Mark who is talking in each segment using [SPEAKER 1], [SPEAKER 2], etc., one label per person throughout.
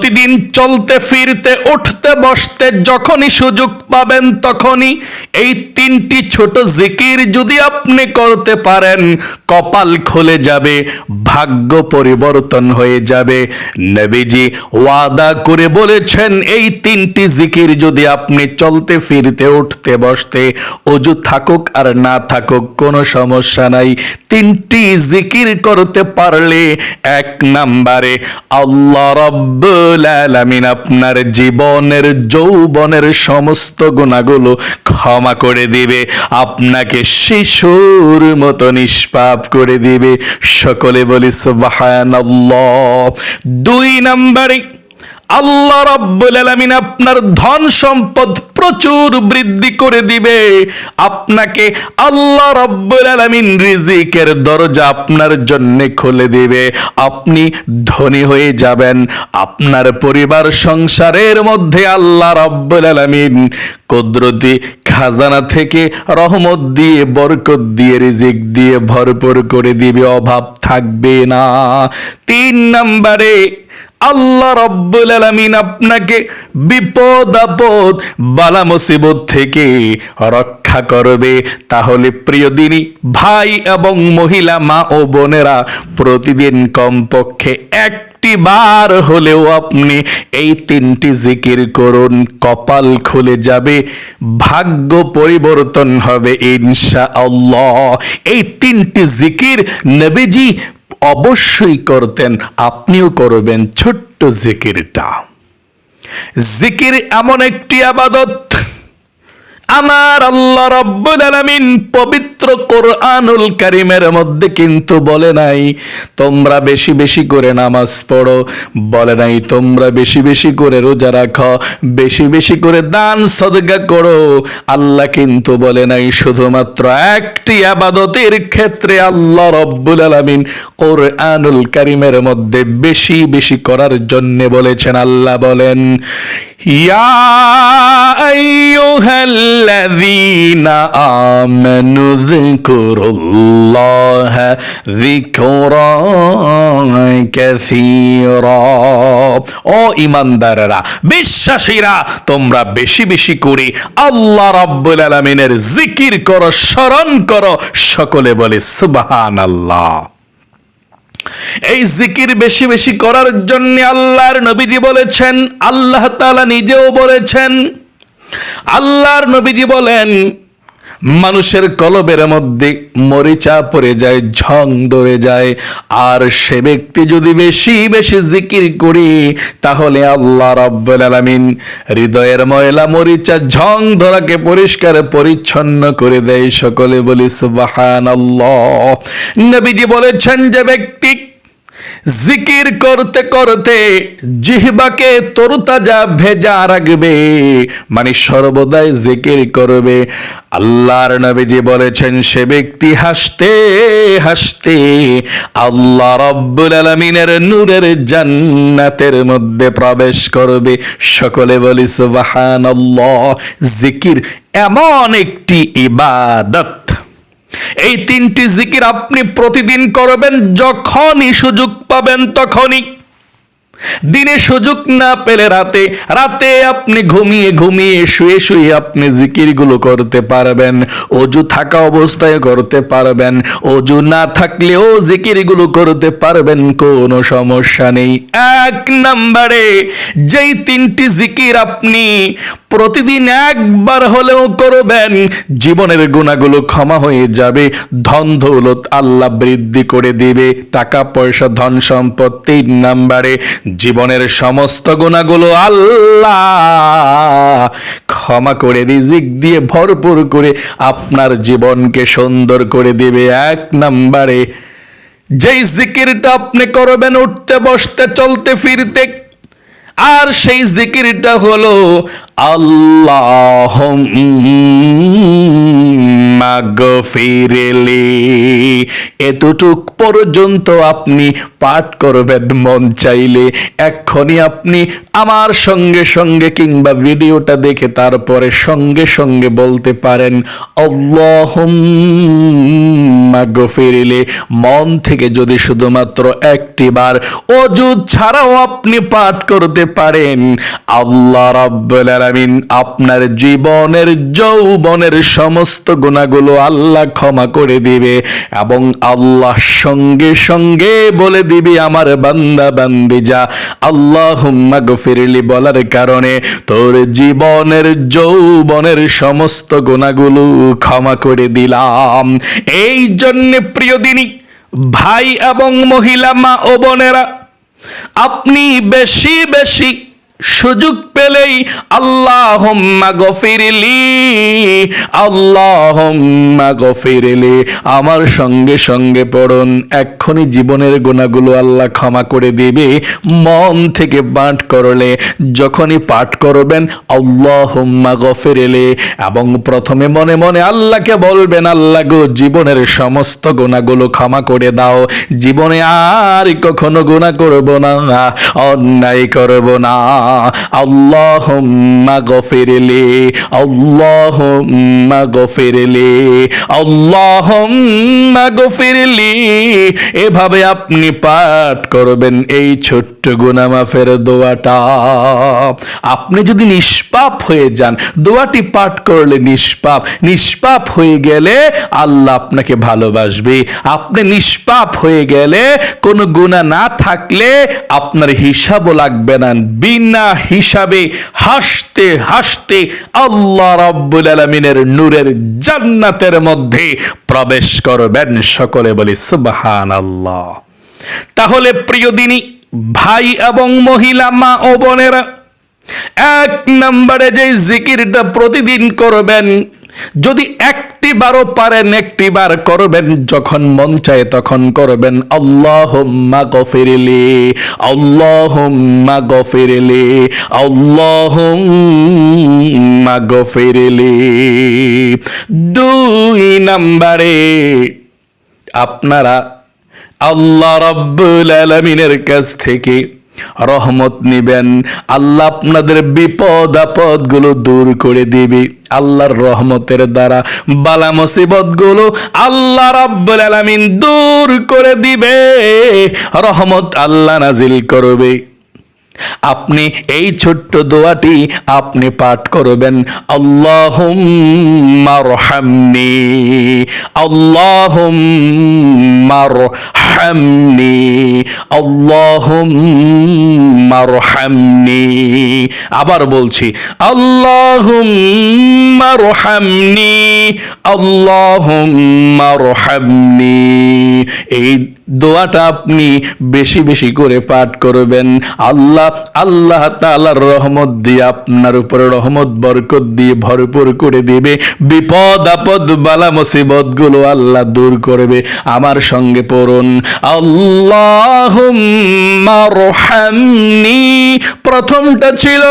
[SPEAKER 1] প্রতিদিন চলতে ফিরতে উঠতে বসতে যখনই সুযোগ পাবেন তখনই এই তিনটি ছোট জিকির যদি আপনি করতে পারেন, কপাল খুলে যাবে, ভাগ্য পরিবর্তন হয়ে যাবে। নবীজি ওয়াদা করে বলেছেন, এই তিনটি জিকির যদি আপনি চলতে, ফিরতে, উঠতে, বসতে, অজু থাকুক আর না থাকুক, কোনো সমস্যা নাই। তিনটি জিকির করতে পারলে এক নাম্বারে আল্লাহ রব্বুল আলামিন আপনার জীবনের যৌবনের সমস্ত গুণাগুলো ক্ষমা করে দিবে। আপনাকে শিশুর মতো নিষ্পাপ করে দিবে। সকলে বলি সুবহানাল্লাহ। দুই নাম্বারে আল্লাহ রাব্বুল আলামিন আপনার ধন সম্পদ প্রচুর বৃদ্ধি করে দিবে। আপনাকে আল্লাহ রাব্বুল আলামিন রিজিকের দরজা আপনার জন্য খুলে দিবে। আপনি ধনী হয়ে যাবেন। আপনার পরিবার সংসারের মধ্যে আল্লাহ রাব্বুল আলামিন কুদরতি খাজানা থেকে রহমত দিয়ে, বরকত দিয়ে, রিজিক দিয়ে ভরপুর করে দিবে। অভাব থাকবে না। তিন নম্বরে আল্লাহ রব্বুল আলামিন আপনাকে বিপদ আপদ, বালা মুসিবত থেকে রক্ষা করবে। তাহলে প্রিয় দিনী, ভাই এবং মহিলা, মা ও বোনেরা, প্রতিদিন কমপক্ষে একটি বার হলেও আপনি এই তিনটি জিকির করুন, কপাল খুলে যাবে, ভাগ্য পরিবর্তন হবে ইনশা আল্লাহ এই তিনটি জিকির নবীজি অবশ্যই করতেন আপনিও করবেন ছোট্ট জিকিরটা। জিকির এমন একটি আবাদত আমার আল্লাহ রব্বুল আলামিন পবিত্র কোরআনুল কারিমের মধ্যে কিন্তু বলে নাই, তোমরা বেশি বেশি করে নামাজ পড়ো। বলে নাই, তোমরা বেশি বেশি করে রোজা রাখো। বেশি বেশি করে দান সদগা করো। আল্লাহ কিন্তু বলে নাই, শুধুমাত্র একটি আবাদতের ক্ষেত্রে আল্লাহ রব্বুল আলামিন কোরআনুল কারিমের মধ্যে বেশি বেশি করার জন্য বলেছেন। আল্লাহ বলেন, ইয়া আইয়ুহাল্লাযীনা আমানু যিকুরুল্লাহা যিকরান কাসীরা ও ঈমানদাররা বিশ্বাসীরা, তোমরা বেশি বেশি করে আল্লাহ রাব্বুল আলামিনের জিকির করো, স্মরণ করো, সকলে বলে সুবহানাল্লাহ। এই জিকির বেশি বেশি করার জন্য আল্লাহর নবীজি বলেছেন, আল্লাহ তাআলা নিজেও বলেছেন আল্লাহর নবীজি বলেন, মানুষের কলবের মধ্যে মরিচা পড়ে যায়, ঝং ধরে যায়। আর সে ব্যক্তি যদি বেশি বেশি জিকির করি, তাহলে আল্লাহ রাব্বুল আলামিন হৃদয়ের ময়লা, মরিচা, ঝং ধরাকে পরিষ্কার, পরিচ্ছন্ন করে দেয় সকলে বলি, সুবহানাল্লাহ। নবীজি বলেছেন যে ব্যক্তি জিকির করতে করতে জিহবাকে তরুতাজা ভেজা রাখবে মানে সর্বদাই জিকির করবে। আল্লাহর নবীজি বলেছেন, সে ব্যক্তি হাসতে হাসতে আল্লাহ রব্বুল আলমিনের নূরের জান্নাতের মধ্যে প্রবেশ করবে। সকলে বলি, সুবহানাল্লাহ, জিকির এমন একটি ইবাদত। এই তিনটি জিকির আপনি প্রতিদিন করবেন যখনই সুযোগ পাবেন তখনই। দিনে সুযোগ না পেলে রাতে রাতে আপনি ঘুমিয়ে ঘুমিয়ে শুয়ে শুয়ে আপনি জিকিরগুলো করতে পারবেন। অজু থাকা অবস্থায় করতে পারবেন। অজু না থাকলেও জিকিরগুলো করতে পারবেন, কোনো সমস্যা নেই। এক নম্বরে, যেই তিনটি জিকির আপনি প্রতিদিন একবার হলেও করবেন, জীবনের গুণাগুলো ক্ষমা হয়ে যাবে, ধন দৌলত আল্লাহ বৃদ্ধি করে দিবে, টাকা পয়সা, ধন সম্পদ, তিন নাম্বারে জীবনের সমস্ত গুণাগুলো আল্লাহ ক্ষমা করে রিজিক দিয়ে ভরপুর করে আপনার জীবনকে সুন্দর করে দিবে এক নাম্বারে। যেই জিকিরটা আপনি করবেন, উঠতে, বসতে, চলতে, ফিরতে, আর সেই জিকিরটা হলো আল্লাহ মাগফিরলি এতটুক পর্যন্ত আপনি পাঠ করবেন মন চাইলে। এক্ষণি আপনি আমার সঙ্গে সঙ্গে কিংবা ভিডিওটা দেখে তারপরে সঙ্গে সঙ্গে বলতে পারেন গফিরলি মন থেকে যদি শুধুমাত্র একটি বার অজু ছাড়াও আপনি পাঠ করতে পারেন, আল্লাহ আলামিন আপনার জীবনের যৌবনের সমস্ত গুণাগুলো আল্লাহ ক্ষমা করে দিবে এবং আল্লাহ সঙ্গে সঙ্গে বলে দিবি, আমার বান্দা বান্দি যা আল্লাহ গফিরলি বলার কারণে তোর জীবনের যৌবনের সমস্ত গুণাগুলো ক্ষমা করে দিলাম। এই জন্য প্রিয় দিনী, ভাই এবং মহিলা, মা ও বোনেরা, আপনি বেশি বেশি সুযোগ পেলেই আল্লাহ গফিরলি আল্লাহ গফিরলি। আমার সঙ্গে সঙ্গে পড়ুন, এক্ষুনি জীবনের গুণাগুলো আল্লাহ ক্ষমা করে দিবে। মন থেকে পাঠ করলে, যখনই পাঠ করবেন আল্লাহ গফিরলি। এবং প্রথমে মনে মনে আল্লাহকে বলবেন, আল্লাহ গো, জীবনের সমস্ত গুণাগুলো ক্ষমা করে দাও। জীবনে আর কখনো গুণা করব না, অন্যায় করব না। আল্লাহুম্মা গফিরলি আল্লাহুম্মা গফিরলি আল্লাহুম্মা গফিরলি। এভাবে আপনি পাঠ করবেন এই ছোট্ট গুনাহ মাফের দোয়াটা। আপনি যদি নিষ্পাপ হয়ে যান, দোয়াটি পাঠ করলে নিষ্পাপ। নিষ্পাপ হয়ে গেলে আল্লাহ আপনাকে ভালোবাসবে। আপনি নিষ্পাপ হয়ে গেলে কোনো গুণা না থাকলে আপনার হিসাবও লাগবে না। বিনা হিসাবে হাসতে হাসতে আল্লাহ রাব্বুল আলমিনের নূরের জান্নাতের মধ্যে প্রবেশ করবেন। সকলে বলি, সুবহানাল্লাহ। তাহলে প্রিয় দিনী ভাই এবং মহিলা মা ও বোনেরা, এক নম্বরে যে জিকিরটা প্রতিদিন করবেন, যদি একটি বারও পারেন, একটি বার করবেন, যখন মন চায় তখন করবেন। আল্লাহ গফিরলি আল্লাহ গফিরলি আল্লাহ গফিরলি। দুই নম্বরে আপনারা আল্লাহ রব্বুল আলমিনের কাছ থেকে রহমত নিবেন। আল্লাহ আপনাদের বিপদ আপদগুলো দূর করে দিবে। আল্লাহর রহমতের দ্বারা বালা মুসিবতগুলো আল্লাহ রাব্বুল আলামিন দূর করে দিবে। রহমত আল্লাহ নাজিল করবে। আপনি এই ছোট্ট দোয়াটি আপনি পাঠ করবেন। আল্লাহুম্মা রহামনি। আল্লাহুম্মা রহামনি। আল্লাহুম্মা রহামনি। আবার বলছি, আল্লাহুম্মা রহামনি। এই দোয়াটা আপনি বেশি বেশি করে পাঠ করবেন। আল্লাহ আল্লাহ তাআলার রহমত দিয়ে আপনার উপরে রহমত, বরকত দিয়ে ভরপুর করে দিবে। বিপদ, আপদ, বালা মুসিবতগুলো আল্লাহ দূর করবে। আমার সঙ্গে পড়ুন। আল্লাহুম্মা রহামনি। প্রথমটা ছিল,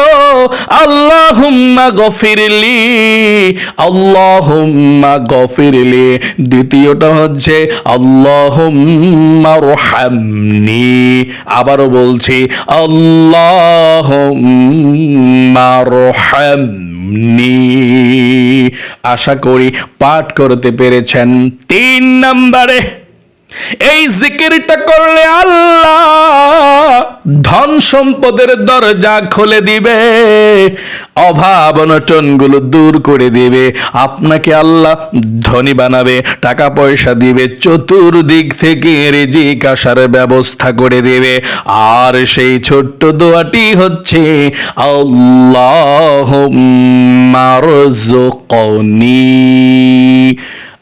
[SPEAKER 1] আল্লাহুম্মা গফিরলি। আল্লাহুম্মা গফিরলি। দ্বিতীয়টা হচ্ছে, আল্লাহুম্মা রহামনি আবারও বলছি আল্লাহ রহামনি আশা করি পাঠ করতে পেরেছেন তিন নম্বরে। এই জিকিরটা করলে আল্লাহ ধন সম্পদের দরজা খুলে দিবে, অভাব অনটনগুলো দূর করে দিবে, আপনাকে আল্লাহ ধনী বানাবে, টাকা পয়সা দিবে, চতুর্দিক থেকে রিজিক আসার ব্যবস্থা করে দেবে। আর সেই ছোট্ট দোয়াটি হচ্ছে আল্লাহ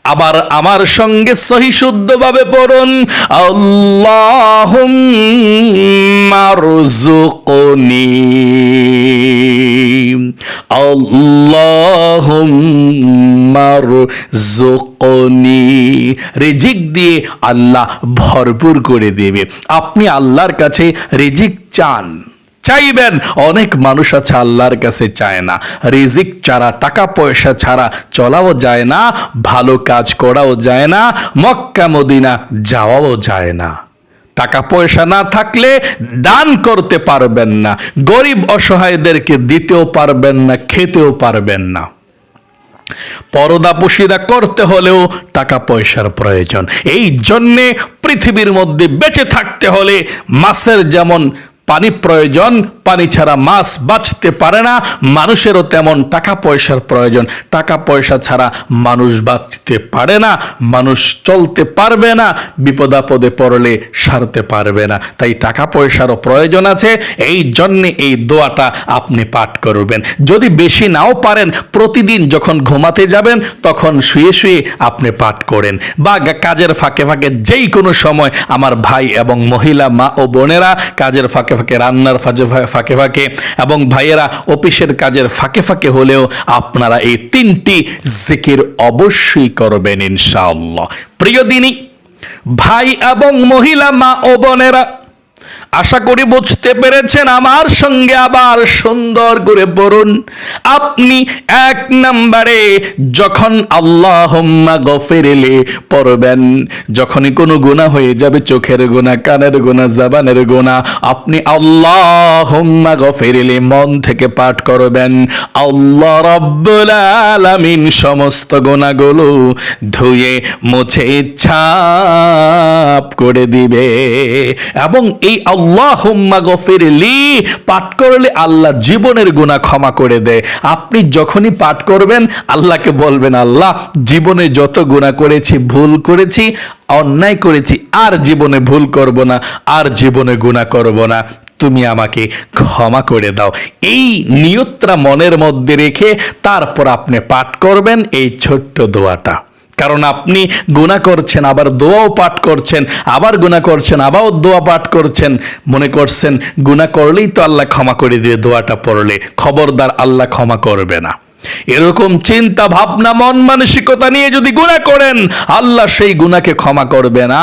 [SPEAKER 1] আবার আমার সঙ্গে সহি শুদ্ধভাবে পড়ুন। আল্লাহ মারজুকনি আল্লাহ মারজুকনি রিজিক দিয়ে আল্লাহ ভরপুর করে দেবে। আপনি আল্লাহর কাছে রিজিক চান। চাইবেন। অনেক মানুষ আছে আল্লাহর কাছে চায় না। রিজিক ছাড়া, টাকা পয়সা ছাড়া চলাও যায় না, ভালো কাজ করাও যায় না, মক্কা, মদিনা যাওয়াও যায় না। টাকা পয়সা না থাকলে দান করতে পারবেন না, গরিব অসহায়দেরকে দিতেও পারবেন না, খেতেও পারবেন না। পরদা পুশিদা করতে হলেও টাকা পয়সার প্রয়োজন। এই জন্যে পৃথিবীর মধ্যে বেঁচে থাকতে হলে মাছের যেমন পানি প্রয়োজন, পানি ছাড়া মাছ বাঁচতে পারে না, মানুষেরও তেমন টাকা পয়সার প্রয়োজন। টাকা পয়সা ছাড়া মানুষ বাঁচতে পারে না, মানুষ চলতে পারবে না, বিপদাপদে পড়লে সারতে পারবে না। তাই টাকা পয়সারও প্রয়োজন আছে, এই জন্যে এই দোয়াটা আপনি পাঠ করবেন। যদি বেশি নাও পারেন, প্রতিদিন যখন ঘুমাতে যাবেন, তখন শুয়ে শুয়ে আপনি পাঠ করেন। বা কাজের ফাঁকে ফাঁকে যেই কোনো সময় আমার ভাই এবং মহিলা মা ও বোনেরা কাজের ফাঁকে ফাঁকে রান্নার ফাঁকে ফাঁকে এবং ভাইয়েরা অফিসের কাজের ফাঁকে ফাঁকে হলেও আপনারা এই তিনটি জিকির অবশ্যই করবেন ইনশাআল্লাহ। প্রিয় দিনী, ভাই এবং মহিলা, মা ও বোনেরা আশা করি বুঝতে পেরেছেন আমার সঙ্গে আবার সুন্দর করে পড়ুন। আপনি এক নম্বরে যখন আল্লাহ গফেরেলে পড়বেন, যখনই কোনো গুণা হয়ে যাবে, চোখের গুণা কানের গুণা জাবানের গুণা আপনি আল্লাহ গফেরেলে মন থেকে পাঠ করবেন। আল্লাহ রব্বুল আলামিন সমস্ত গুণাগুলো ধুয়ে, মুছে, ছাপ করে দিবে। এবং এই আল্লাহ গফিরলি, পাঠ করলে আল্লাহ জীবনের গুণা ক্ষমা করে দেয়। আপনি যখনই পাঠ করবেন, আল্লাহকে বলবেন, আল্লাহ, জীবনে যত গুণা করেছি, ভুল করেছি, অন্যায় করেছি, আর জীবনে ভুল করব না, আর জীবনে গুণা করব না, তুমি আমাকে ক্ষমা করে দাও। এই নিয়তটা মনের মধ্যে রেখে তারপর আপনি পাঠ করবেন এই ছোট্ট দোয়াটা। কারণ আপনি গুণা করছেন, আবার দোয়াও পাঠ করছেন, আবার গুণা করছেন আবার দোয়া পাঠ করছেন। মনে করছেন গুণা করলেই তো আল্লাহ ক্ষমা করে দিয়ে দোয়াটা পড়লে। খবরদার আল্লাহ ক্ষমা করবে না। এরকম চিন্তা, ভাবনা, মন মানসিকতা নিয়ে যদি গুণা করেন, আল্লাহ সেই গুণাকে ক্ষমা করবে না।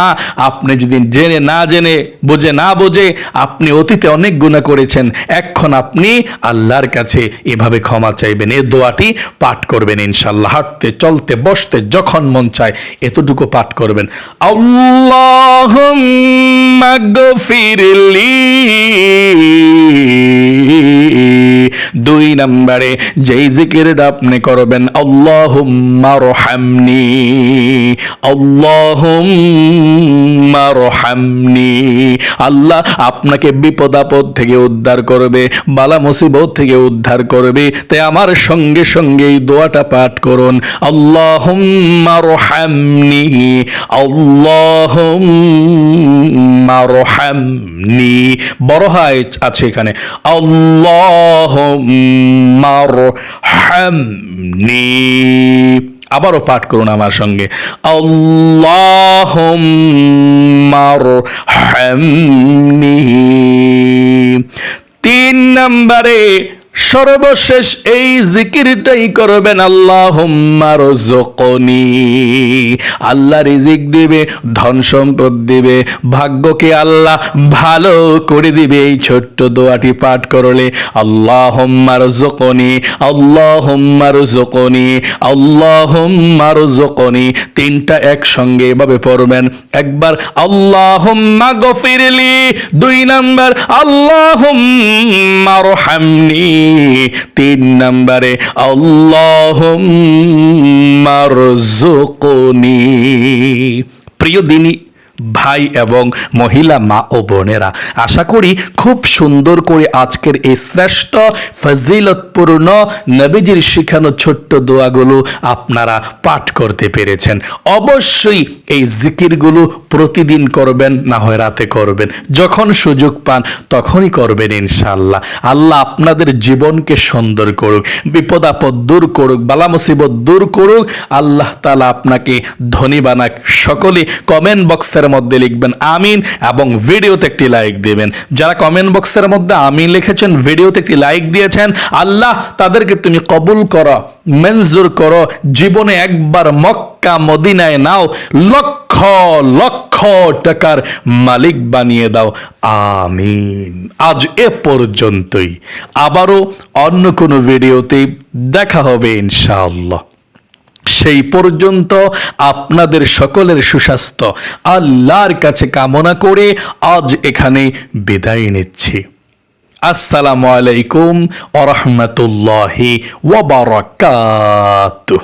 [SPEAKER 1] আপনি যদি জেনে না জেনে, বোঝে না বোঝে, আপনি অতীতে অনেক গুণা করেছেন, এখন আপনি আল্লাহর কাছে এভাবে ক্ষমা চাইবেন। এ দোয়াটি পাঠ করবেন ইনশাল্লাহ হাঁটতে, চলতে, বসতে, যখন মন চায়, এতটুকু পাঠ করবেন। আল্লাহ দুই নম্বরে, যেই জিকিরটা আপনি করবেন, আল্লাহুম্মা রহামনি, আল্লাহুম্মা আল্লাহ আপনাকে বিপদ আপদ থেকে উদ্ধার করবে, বালা মুসিবত থেকে উদ্ধার করবে। তাই আমার সঙ্গে সঙ্গে এই দোয়াটা পাঠ করুন, আল্লাহুম্মা রহামনি আল্লাহুম্মা রহামনি। বড় হয় আছে এখানে আল্লাহ আবারও পাঠ করুন আমার সঙ্গে। তিন নম্বরে সর্বশেষ এই জিকিরটাই করবেন আল্লাহ রজকনি আল্লাহ রিজিক দিবে, ধন সম্পদ দিবে, ভাগ্যকে আল্লাহ ভালো করে দিবে। এই ছোট্ট দোয়াটি পাঠ করলে আল্লাহ রজকনি আল্লাহ রজকনি আল্লাহ রজকনি তিনটা একসঙ্গে এভাবে পড়বেন, একবার আল্লাহ গফিরলি। দুই নাম্বার আল্লাহ রহামনি। তিন নম্বরে আল্লাহ প্রিয় দিনী ভাই এবং মহিলা মা ও বোনেরা, আশা করি খুব সুন্দর করে আজকের এই শ্রেষ্ঠ, ফজিলতপূর্ণ, নবীজির শিখানো ছোট্ট দোয়াগুলো আপনারা পাঠ করতে পেরেছেন। অবশ্যই এই জিকিরগুলো প্রতিদিন করবেন, না হয় রাতে করবেন। যখন সুযোগ পান, তখনই করবেন ইনশাল্লাহ আল্লাহ আপনাদের জীবনকে সুন্দর করুক বিপদ আপদ দূর করুক বালা মুসিবত দূর করুক। আল্লাহ তালা আপনাকে ধনী বানাক। সকলে কমেন্ট বক্সের মধ্যে লিখবেন আমিন এবং ভিডিওতে একটি লাইক দিবেন। যারা কমেন্ট বক্সের মধ্যে আমিন লিখেছেন, ভিডিওতে একটি লাইক দিয়েছেন, আল্লাহ তাদেরকে তুমি কবুল করো, মঞ্জুর করো, জীবনে একবার মক্কা মদিনায় নাও, লক্ষ লক্ষ টাকার মালিক বানিয়ে দাও। আমিন। আজ এ পর্যন্তই। আবারও অন্য কোনো ভিডিওতে দেখা হবে ইনশাআল্লাহ। সেই পর্যন্ত আপনাদের সকলের সুস্বাস্থ্য। আল্লাহর কাছে কামনা করে আজ এখানে বিদায় নিচ্ছি। আসসালামু আলাইকুম ওরহমতুল্লাহি ওয়াবারাকাতুহ